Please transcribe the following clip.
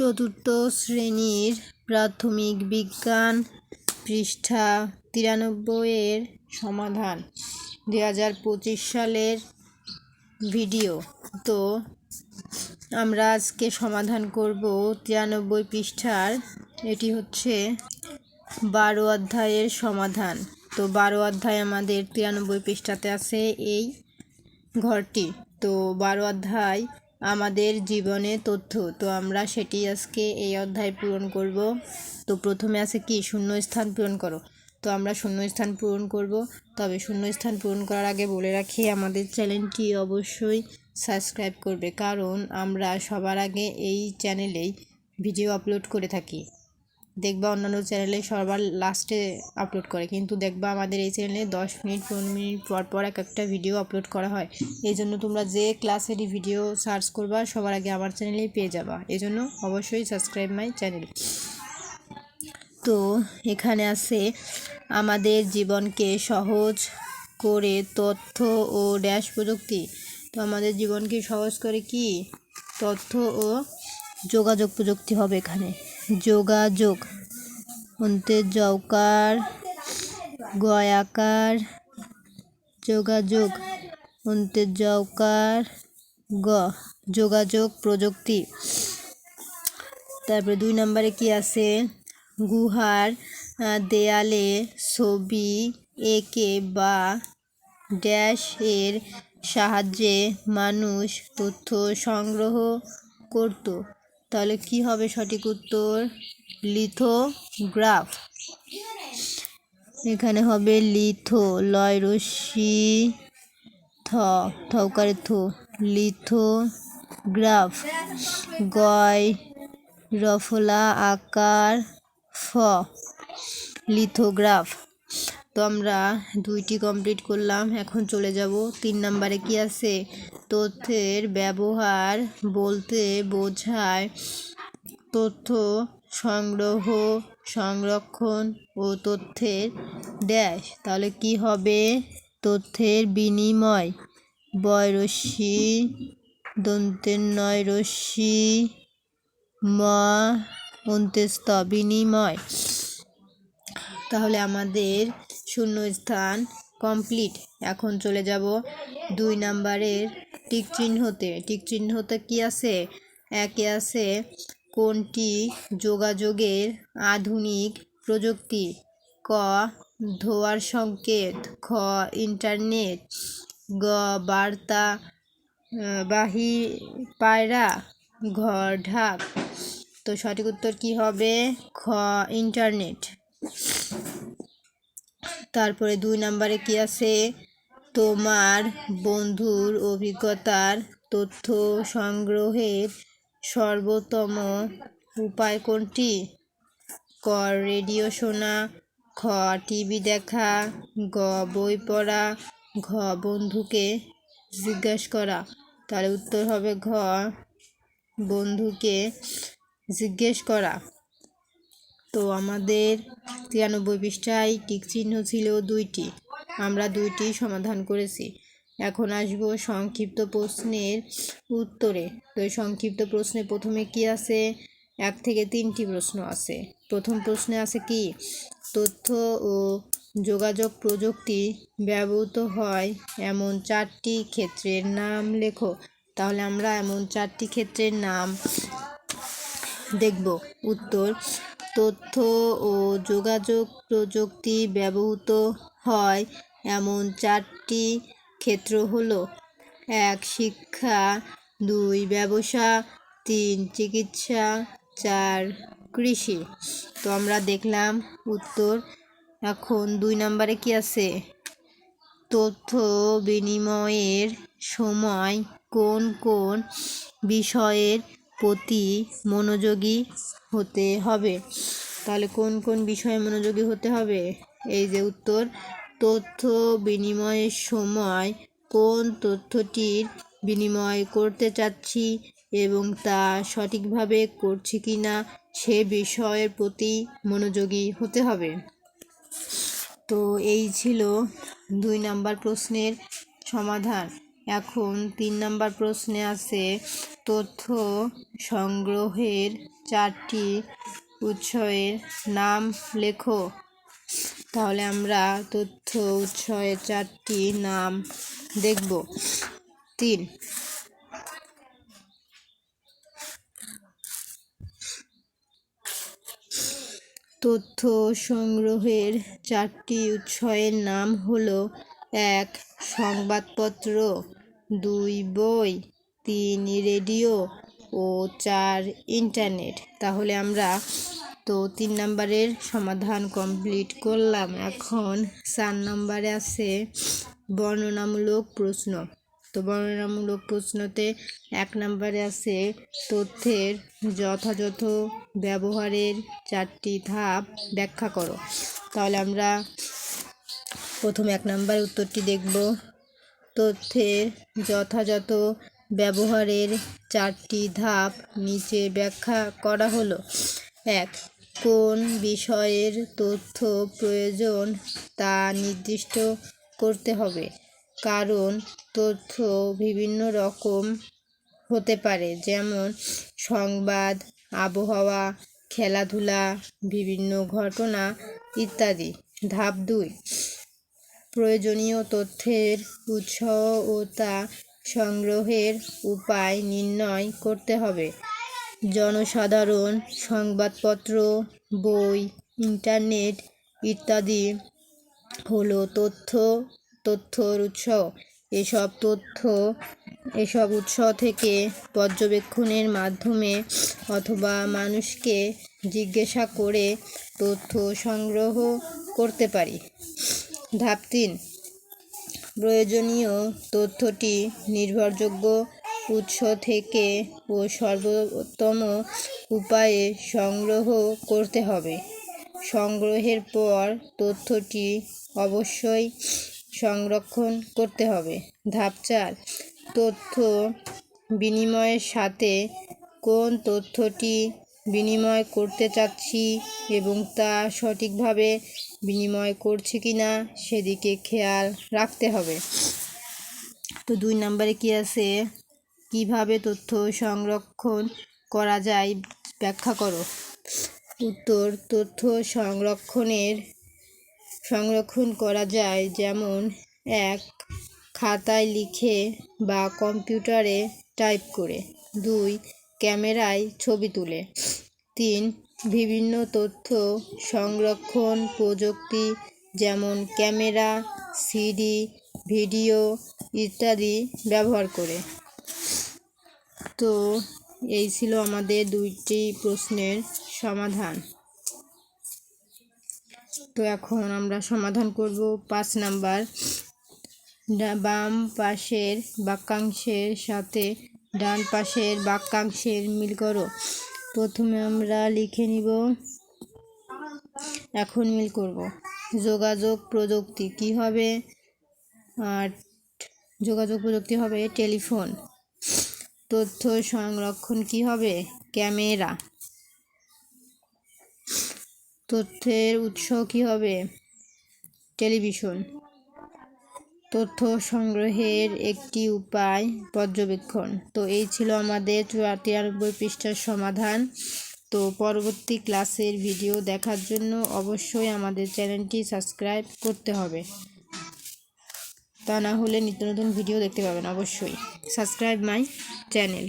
চতুর্থ শ্রেণির প্রাথমিক বিজ্ঞান পৃষ্ঠা তিরানব্বইয়ের সমাধান দুই হাজার পঁচিশ সালের ভিডিও। তো, আমরা আজকে সমাধান করব তিরানব্বই পৃষ্ঠার। এটি হচ্ছে বারো অধ্যায়ের সমাধান। তো, বারো অধ্যায় আমাদের তিরানব্বই পৃষ্ঠাতে আছে এই ঘরটি। তো, বারো অধ্যায় আমাদের জীবনে তথ্য। তো আমরা সেটি আজকে এই অধ্যায় পূরণ করব। তো প্রথমে আছে কি? শূন্য স্থান পূরণ করো। তো আমরা শূন্য স্থান পূরণ করব। তবে শূন্য স্থান পূরণ করার আগে বলে রাখি, আমাদের চ্যানেলটি অবশ্যই সাবস্ক্রাইব করবে। কারণ আমরা সবার আগে এই চ্যানেলেই ভিডিও আপলোড করে থাকি। দেখবা অন্যান্য চ্যানেলে সবার লাস্টে আপলোড করে। কিন্তু দেখবা আমাদের এই চ্যানেলে দশ মিনিট, পনেরো মিনিট পর পর এক একটা ভিডিও আপলোড করা হয়। এই জন্য তোমরা যে ক্লাসেরই ভিডিও সার্চ করবা, সবার আগে আমার চ্যানেলেই পেয়ে যাবা। এই জন্য অবশ্যই সাবস্ক্রাইব মাই চ্যানেল তো এখানে আছে আমাদের জীবনকে সহজ করে তথ্য ও ড্যাশ প্রযুক্তি। তো আমাদের জীবনকে সহজ করে কি? তথ্য ও যোগাযোগ প্রযুক্তি হবে এখানে। যোগাযোগ অন্তের জৌকার গয়াকার, যোগাযোগ অন্তের জৌকার গ, যোগাযোগ প্রযুক্তি। তারপরে দুই নম্বরে কি আছে? গুহার দেয়ালে ছবি এঁকে বা ড্যাশ এর সাহায্যে মানুষ তথ্য সংগ্রহ করত। তাহলে কি হবে সঠিক উত্তর? লিথোগ্রাফ। এখানে হবে লিথো লয় রশ্মি থ থকারে থো লিথোগ্রাফ। গয় রফলা আকার ফ। লিথোগ্রাফ। তো আমরা দুইটি কমপ্লিট করলাম, এখন চলে যাব। তিন নম্বরে কি আছে? তথ্যের ব্যবহার বলতে বোঝায় তথ্য সংগ্রহ, সংরক্ষণ ও তথ্যের ড্যাশ তাহলে কি হবে? তথ্যের বিনিময়। বয়রশ্মি দন্তের নয় রশ্মি ম অন্ত্যস্ত বিনিময়। তাহলে আমাদের শূন্য স্থান কমপ্লিট। এখন চলে যাব দুই নাম্বারের টিক চিহ্নতে। টিক চিহ্নতে কি আছে? একে আছে কোনটি? যোগাযোগের আধুনিক প্রযুক্তি। ক, ধোয়ার সংকেত। খ, ইন্টারনেট। গ, বার্তা বাহি, পায়রা। ঘ, ঢাক। তো সঠিক উত্তর কি হবে? খ, ইন্টারনেট। তারপরে দুই নম্বরে কি আছে? তোমার বন্ধুর অভিজ্ঞতার তথ্য সংগ্রহের সর্বোত্তম উপায় কোনটি? ক, রেডিও শোনা, খ, টিভি দেখা, গ, বই পড়া, ঘ, বন্ধুকে জিজ্ঞাসা করা। তার উত্তর হবে ঘ, বন্ধুকে জিজ্ঞেস করা। তো আমাদের তিরানব্বই পৃষ্ঠায় টিক চিহ্ন ছিল দুইটি। আমরা দুইটি সমাধান করেছি। এখন আসব সংক্ষিপ্ত প্রশ্নের উত্তরে। তো এই সংক্ষিপ্ত প্রশ্নে প্রথমে কি আছে? এক থেকে তিনটি প্রশ্ন আছে। প্রথম প্রশ্নে আছে কি? তথ্য ও যোগাযোগ প্রযুক্তি ব্যবহৃত হয় এমন চারটি ক্ষেত্রের নাম লেখো। তাহলে আমরা এমন চারটি ক্ষেত্রের নাম দেখব। উত্তর তথ্য ও যোগাযোগ প্রযুক্তি ব্যবহৃত হয়। এমন চারটি ক্ষেত্র হলো, এক, শিক্ষা, দুই, ব্যবসা, তিন, চিকিৎসা, চার, কৃষি। তো আমরা দেখলাম উত্তর। এখন দুই নম্বরে কি আছে? তথ্য বিনিময়ের সময় কোন কোন বিষয়ের প্রতি মনোযোগী হতে হবে। তাহলে কোন কোন বিষয়ে মনোযোগী হতে হবে? এই যে উত্তর, তথ্য বিনিময়ের সময় কোন তথ্যটির বিনিময় করতে চাচ্ছি এবং তা সঠিকভাবে করছি কি না সে বিষয়ের প্রতি মনোযোগী হতে হবে। তো এই ছিল দুই নাম্বার প্রশ্নের সমাধান। এখন তিন নাম্বার প্রশ্নে আছে তথ্য সংগ্রহের চারটি উৎসের নাম লেখো। তাহলে আমরা তথ্য উৎসের চারটি নাম দেখব। তিন। তথ্য সংগ্রহের চারটি উৎসের নাম হলো এক, সংবাদপত্র, দুই, বই। তিন রেডিও ও চার ইন্টারনেট। তাহলে আমরা তো তিন নম্বরের সমাধান কমপ্লিট করলাম। এখন চার নম্বরে আছে বর্ণনামূলক প্রশ্ন। তো বর্ণনামূলক প্রশ্নতে এক নম্বরে আছে তথ্যের যথাযথ ব্যবহারের চারটি ধাপ ব্যাখ্যা করো। তাহলে আমরা প্রথম এক নম্বর উত্তরটি দেখব। তথ্যের যথাযথ ব্যবহারের চারটি ধাপ নিচে ব্যাখ্যা করা হলো। এক, কোন বিষয়ের তথ্য প্রয়োজন তা নির্দিষ্ট করতে হবে। কারণ তথ্য বিভিন্ন রকম হতে পারে, যেমন সংবাদ, আবহাওয়া, খেলাধুলা, বিভিন্ন ঘটনা ইত্যাদি। ধাপ দুই, প্রয়োজনীয় তথ্যের উৎস ও তা সংগ্রহের উপায় নির্ণয় করতে হবে। জনসাধারণ, সংবাদপত্র, বই, ইন্টারনেট ইত্যাদি হলো তথ্য, তথ্যর উৎস। এসব তথ্য, এসব উৎস থেকে পর্যবেক্ষণের মাধ্যমে অথবা মানুষকে জিজ্ঞাসা করে তথ্য সংগ্রহ করতে পারি। ধাপ তিন প্রয়োজনীয় তথ্যটি নির্ভরযোগ্য উৎস থেকে ও সর্বোত্তম উপায়ে সংগ্রহ করতে হবে। সংগ্রহের পর তথ্যটি অবশ্যই সংরক্ষণ করতে হবে। ধাপ চার, তথ্য বিনিময়ের সাথে কোন তথ্যটি বিনিময় করতে চাচ্ছি এবং তা সঠিকভাবে বিনিময় করছে কি না সেদিকে খেয়াল রাখতে হবে। তো দুই নম্বরে কি আছে? কীভাবে তথ্য সংরক্ষণ করা যায় ব্যাখ্যা করো। উত্তর, তথ্য সংরক্ষণের, সংরক্ষণ করা যায় যেমন এক, খাতায় লিখে বা কম্পিউটারে টাইপ করে। দুই ক্যামেরায় ছবি তুলে। তিন, বিভিন্ন তথ্য সংরক্ষণ প্রযুক্তি যেমন ক্যামেরা, সিডি, ভিডিও ইত্যাদি ব্যবহার করে। তো এই ছিল আমাদের দুইটি প্রশ্নের সমাধান। তো এখন আমরা সমাধান করব পাঁচ নাম্বার। বাম পাশের বাক্যাংশের সাথে ডান পাশের বাক্যাংশের মিল করো। প্রথমে আমরা লিখে নিব, এখন মিল করব। যোগাযোগ প্রযুক্তি, কি হবে? আর যোগাযোগ প্রযুক্তি হবে টেলিফোন। তথ্য সংরক্ষণ কি হবে? ক্যামেরা। তথ্যের উৎস কি হবে? টেলিভিশন। তথ্য সংগ্রহের একটি উপায় পর্যবেক্ষণ। তো এই ছিল আমাদের তিরানব্বই পৃষ্ঠার সমাধান। তো পরবর্তী ক্লাসের ভিডিও দেখার জন্য অবশ্যই আমাদের চ্যানেলটি সাবস্ক্রাইব করতে হবে। তা না হলে নিত্য নতুন ভিডিও দেখতে পাবেন অবশ্যই। Subscribe my channel.